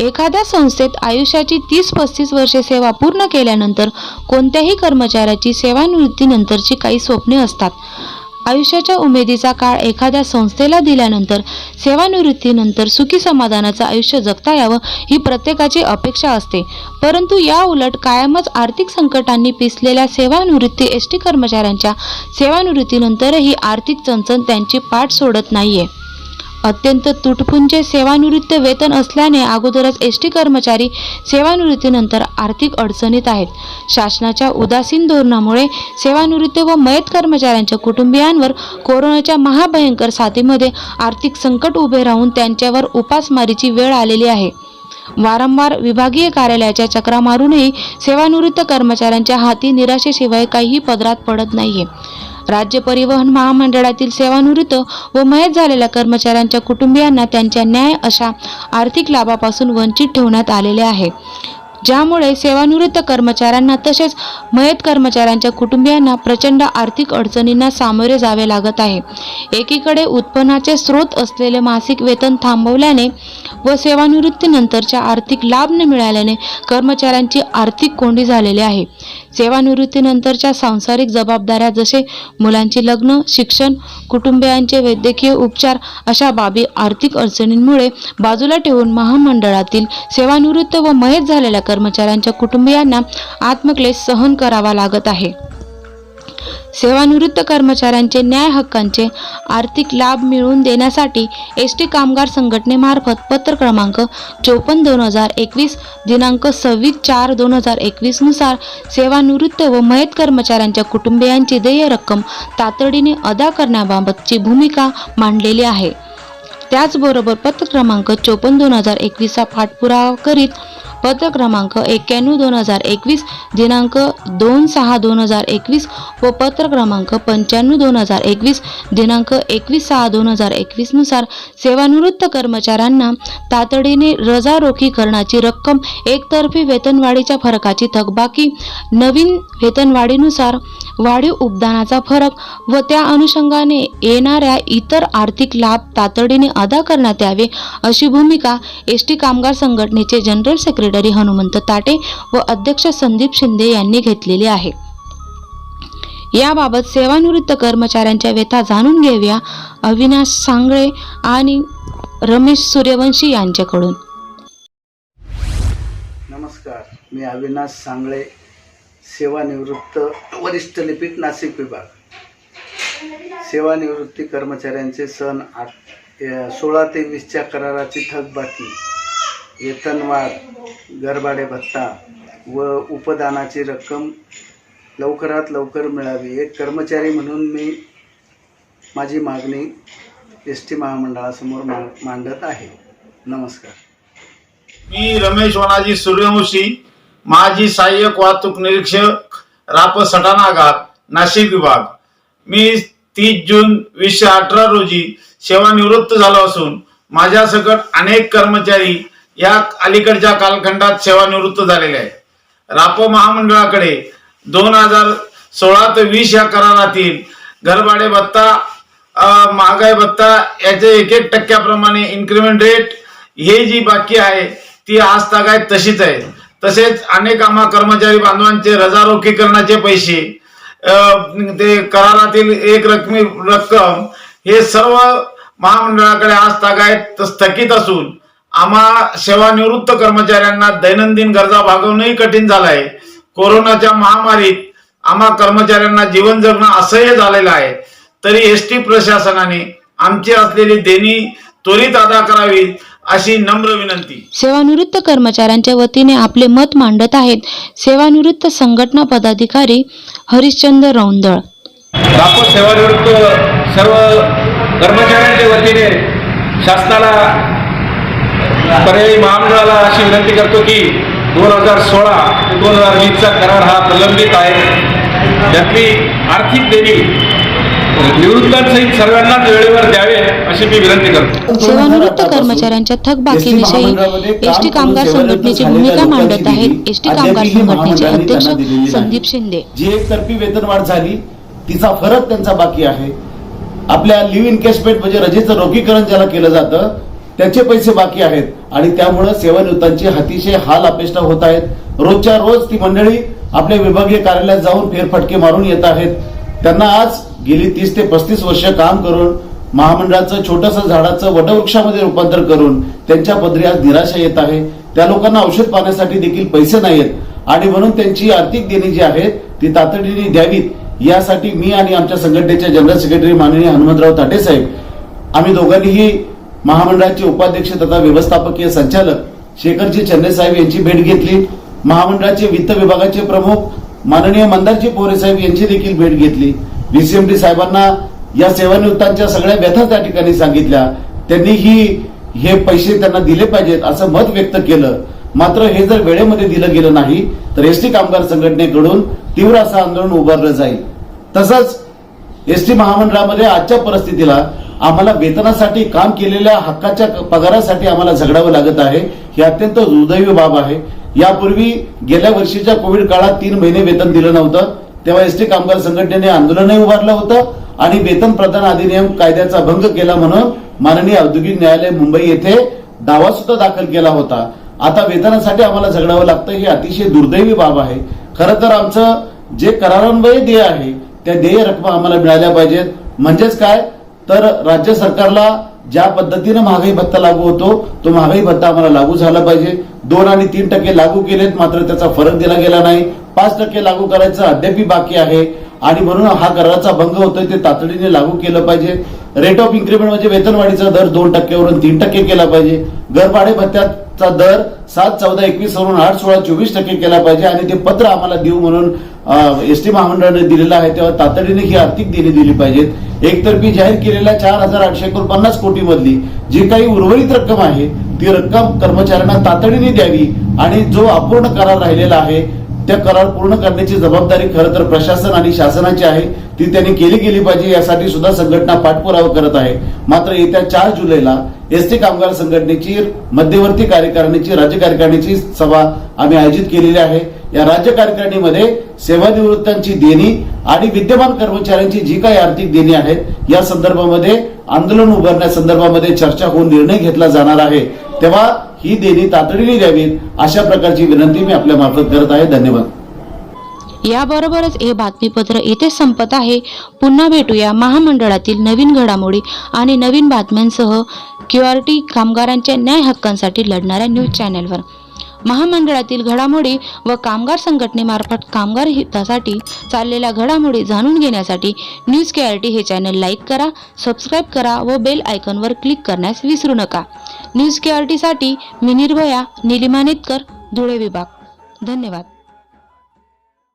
एखाद्या संस्थेत आयुष्याची तीस पस्तीस वर्षे सेवा पूर्ण केल्यानंतर कोणत्याही कर्मचाऱ्याची सेवानिवृत्तीनंतरची काही स्वप्ने असतात. आयुष्याच्या उमेदीचा काळ एखाद्या संस्थेला दिल्यानंतर सेवानिवृत्तीनंतर सुखी समाधानाचं आयुष्य जगता यावं ही प्रत्येकाची अपेक्षा असते. परंतु या उलट कायमच आर्थिक संकटांनी पिसलेल्या सेवानिवृत्ती एस टी कर्मचाऱ्यांच्या सेवानिवृत्तीनंतरही आर्थिक चणचण त्यांची पाठ सोडत नाहीये. अत्यंत तुटपुंजे सेवानिवृत्त वेतन असल्याने अगोदरच एस टी कर्मचारी सेवानिवृत्तीनंतर आर्थिक अडचणीत आहेत. शासनाच्या उदासीन धोरणामुळे सेवानिवृत्त व मयत कर्मचाऱ्यांच्या कुटुंबियांवर कोरोनाच्या महाभयंकर साथीमध्ये आर्थिक संकट उभे राहून त्यांच्यावर उपासमारीची वेळ आलेली आहे. वारंवार विभागीय कार्यालयाच्या चक्रा मारूनही सेवानिवृत्त कर्मचाऱ्यांच्या हाती निराशेशिवाय काहीही पदरात पडत नाहीये. राज्य परिवहन महामंडळातील सेवानिवृत्त व मयत झालेल्या कर्मचाऱ्यांच्या कुटुंबियांना त्यांच्या न्याय अशा आर्थिक लाभापासून वंचित ठेवण्यात आलेले आहे. ज्यामुळे सेवानिवृत्त कर्मचाऱ्यांना तसेच मयत कर्मचाऱ्यांच्या कुटुंबियांना प्रचंड आर्थिक अडचणींना सामोरे जावे लागत आहे. एकीकडे उत्पन्नाचे स्रोत असलेले मासिक वेतन थांबवल्याने व सेवानिवृत्तीनंतरच्या आर्थिक लाभ न मिळाल्याने कर्मचाऱ्यांची आर्थिक कोंडी झालेली आहे. सेवानिवृत्तीनंतरच्या सांसारिक जबाबदाऱ्या जसे मुलांची लग्न शिक्षण कुटुंबियांचे वैद्यकीय उपचार अशा बाबी आर्थिक अडचणींमुळे बाजूला ठेवून महामंडळातील सेवानिवृत्त व मयत झालेल्या कर्मचाऱ्यांच्या कुटुंबियांना आत्मक्लेश सहन करावा लागत आहे. सेवानिवृत्त कर्मचाऱ्यांचे न्याय हक्कांचे आर्थिक लाभ मिळवून देण्यासाठी एस टी कामगार संघटनेमार्फत पत्र क्रमांक चोपन्न दोन हजार एकवीस दिनांक सव्वीस चार दोन हजार एकवीसनुसार सेवानिवृत्त व मयत कर्मचाऱ्यांच्या कुटुंबियांची देय रक्कम तातडीने अदा करण्याबाबतची भूमिका मांडलेली आहे. त्याचबरोबर पत्र क्रमांक चोपन्न दोन हजार एकवीसचा पाठपुरावा करीत पत्र क्रमांक एक्क्याण्णव दोन हजार एकवीस दिनांक दोन सहा दोन हजार एकवीस व पत्र क्रमांक पंच्याण्णव दोन हजार एकवीस दिनांक एकवीस सहा दोन हजार एकवीसनुसार सेवानिवृत्त कर्मचाऱ्यांना तातडीने रजारोखीकरणाची रक्कम एकतर्फी वेतनवाढीच्या फरकाची थकबाकी नवीन वेतनवाढीनुसार वाढीव उपदानाचा फरक व त्या अनुषंगाने येणाऱ्या इतर आर्थिक लाभ तातडीने अदा करण्यात यावे अशी भूमिका एस टी कामगार संघटनेचे जनरल सेक्रेटरी हनुमंत ताटे व अध्यक्ष संदीप शिंदे यांनी घेतलेली आहे. याबाबत सेवानिवृत्त कर्मचाऱ्यांच्या व्यथा जाणून घेऊया अविनाश सांगळे आणि रमेश सूर्यवंशी यांच्याकडून. नमस्कार मी अविनाश सांगळे सेवानिवृत्त वरिष्ठ लिपिक नाशिक विभाग. सेवानिवृत्ती कर्मचाऱ्यांचे सण आठ सोळा ते वीसच्या कराराची थकबाकी वेतनवाढ गरबाडे भत्ता व उपदानाची रक्कम लवकरात लवकर मिळावी. एक कर्मचारी म्हणून मी माझी मागणी एस टी महामंडळासमोर मांडत आहे. नमस्कार. मी रमेश वनाजी सूर्यवंशी माजी सहाय्यक वाहतूक निरीक्षक राप सटाणा नाशिक विभाग. मी तीस जून वीसशे अठरा रोजी सेवानिवृत्त झालो असून माझ्यासकट अनेक कर्मचारी या अलीकडच्या कालखंडात सेवानिवृत्त झालेले आहेत. राप महामंडळाकडे दोन हजार सोळा ते वीस या करारातील घरभाडे भत्ता महागाई भत्ता याचे एक एक टक्क्याप्रमाणे इन्क्रिमेंट रेट हे जी बाकी आहे ती आज तागायत तशीच आहे. तसेच अनेक आम्हा कर्मचारी बांधवांचे रजारोखीकरणाचे पैसे ते करारातील एक रकमी रक्कम हे सर्व महामंडळाकडे आज तागायत स्थगित असून आम्हा सेवानिवृत्त कर्मचाऱ्यांना दैनंदिन गरजा भागवणंही कठीण झालं आहे कोरोनाच्या महामारीत आम्हा कर्मचाऱ्यांना जीवन जगणं असह्य झालेलं आहे. तरी एस टी प्रशासनाने आमची असलेली देणी त्वरित अदा करावी अशी नम्र विनंती. सेवानिवृत्त कर्मचाऱ्यांच्या वतीने आपले मत मांडत आहेत सेवानिवृत्त संघटना पदाधिकारी हरिश्चंद्र रौंदळ. रापो सेवानिवृत्त सर्व कर्मचाऱ्यांच्या वतीने शासनाला पर्यायी महामंडळाला अशी विनंती करतो की दोन हजार सोळा ते दोन हजार वीसचा करार हा प्रलंबित आहे. त्यातली आर्थिक देणी निवृत्तांसहित सर्वांनाच वेळेवर द्यावे अशी मी विनंती करतो. सेवानिवृत्त कर्मचाऱ्यांच्या थकबाकीविषयी एस टी कामगार संघटनेची भूमिका मांडत आहेत. एस टी कामगार संघटनेचे अध्यक्ष संदीप शिंदे. जी एकतर्फी वेतनवाढ झाली तिचा फरक त्यांचा बाकी आहे. आपल्या लिव्ह इन्केसमेंट म्हणजे रजेचं रोखीकरण ज्याला केलं जातं त्याचे पैसे बाकी आहेत. आणि त्यामुळं सेवानिवृत्तांचे अतिशय हाल अपेष्टा होत आहेत. रोजच्या रोज ती मंडळी आपल्या विभागीय कार्यालयात जाऊन फेरफटके मारून येत आहेत. त्यांना आज गेली तीस ते पस्तीस वर्ष काम करून महामंडळाचं छोटंसं झाडाचं वटवृक्षामध्ये रूपांतर करून त्यांच्या पदरी आज निराशा येत आहे. त्या लोकांना औषध पाण्यासाठी देखील पैसे नाहीत आणि म्हणून त्यांची आर्थिक देणी जी आहेत ती तातडीने द्यावीत. यासाठी मी आणि आमच्या संघटनेचे जनरल सेक्रेटरी माननीय हनुमंतराव ताटे साहेब आम्ही दोघांनीही महामंडळाचे उपाध्यक्ष तथा व्यवस्थापकीय संचालक शेखरजी चन्ने साहेब यांची भेट घेतली. महामंडळाचे वित्त विभागाचे प्रमुख माननीय मंदारजी पोरे साहेब यांची देखील भेट घेतली. व्हीसीएमडी साहेबांना या सेवानिवृत्तांच्या सगळ्या व्यथा त्या ठिकाणी सांगितल्या. त्यांनी ही हे पैसे त्यांना दिले पाहिजेत असं मत व्यक्त केलं. मात्र हे जर वेळेमध्ये दिलं गेलं नाही तर एसटी कामगार संघटनेकडून तीव्र असं आंदोलन उभारलं जाईल. तसंच एसटी महामंडळामध्ये आजच्या परिस्थितीला आम्हाला वेतनासाठी काम केलेल्या हक्काच्या पगारासाठी आम्हाला झगडावं लागत आहे. ही अत्यंत दुर्दैवी बाब आहे. यापूर्वी गेल्या वर्षीच्या कोविड काळात तीन महिने वेतन दिलं नव्हतं. तेव्हा एसटी कामगार संघटनेने आंदोलनही उभारलं होतं आणि वेतन प्रदान अधिनियम कायद्याचा भंग केला म्हणून माननीय औद्योगिक न्यायालय मुंबई येथे दावा सुद्धा दाखल केला होता. आता वेतनासाठी आम्हाला झगडावं लागतं ही अतिशय दुर्दैवी बाब आहे. खरं तर आमचं जे करारान्वये देय आहे त्या देय रकमा आम्हाला मिळाल्या पाहिजेत. म्हणजेच काय? तर राज्य सरकारला ज्या पद्धतीनं महागाई भत्ता लागू होतो तो महागाई भत्ता आम्हाला लागू झाला पाहिजे. दोन आणि तीन टक्के लागू केलेत मात्र त्याचा फरक दिला गेला नाही. पाच टक्के लागू करायचं अद्यापही बाकी आहे. आणि म्हणून हा कराराचा भंग होतोय ते तातडीने लागू केलं पाहिजे. रेट ऑफ इन्क्रीमेंट म्हणजे वेतनवाढीचा दर दोन टक्क्यावरून तीन टक्के केला पाहिजे. घरभाडे चा दर सात चौदा एकवीस वरून आठ सोळा चोवीस टक्के केला पाहिजे आणि ते पत्र आम्हाला देऊ म्हणून एस टी महामंडळाने दिलेलं आहे. तेव्हा तातडीने ही आर्थिक देणी दिली पाहिजेत. एकतर्फी जाहीर केलेल्या चार हजार आठशे एकोणपन्नास कोटी मधली जी काही उर्वरित रक्कम आहे ती रक्कम कर्मचाऱ्यांना तातडीने द्यावी आणि जो अपूर्ण करार राहिलेला आहे त्या करार पूर्ण करण्याची जबाबदारी खरं तर प्रशासन आणि शासनाची आहे. ती त्यांनी केली गेली पाहिजे यासाठी सुद्धा संघटना पाठपुरावा करत आहे. मात्र येत्या चार जुलैला एसटी कामगार संघटनेची मध्यवर्ती कार्यकारिणीची राज्य कार्यकारिणीची सभा आम्ही आयोजित केलेली आहे. या राज्य कार्यकारिणीमध्ये सेवानिवृत्तांची देणी आणि विद्यमान कर्मचाऱ्यांची जी काही आर्थिक देणी आहेत या संदर्भामध्ये आंदोलन उभारण्यासंदर्भामध्ये चर्चा होऊन निर्णय घेतला जाणार आहे. तेव्हा ही देणी तातडीने द्यावीत अशा प्रकारची विनंती मी आपल्या मार्फत करत आहे. धन्यवाद. याबरोबरच हे बातमीपत्र येथे संपत आहे. पुन्हा भेटूया महामंडळातील नवीन घडामोडी आणि नवीन बातम्यांसह क्यू आर टी कामगारांच्या न्याय हक्कांसाठी लढणाऱ्या न्यूज चॅनेलवर. महामंडळातील घडामोडी व कामगार संघटनेमार्फत कामगार हितासाठी चाललेल्या घडामोडी जाणून घेण्यासाठी न्यूज के आर टी हे चॅनल लाईक करा सबस्क्राईब करा व बेल आयकॉनवर क्लिक करण्यास विसरू नका. न्यूज के आर टीसाठी मी निर्भया निलिमा नेतकर धुळे विभाग. धन्यवाद.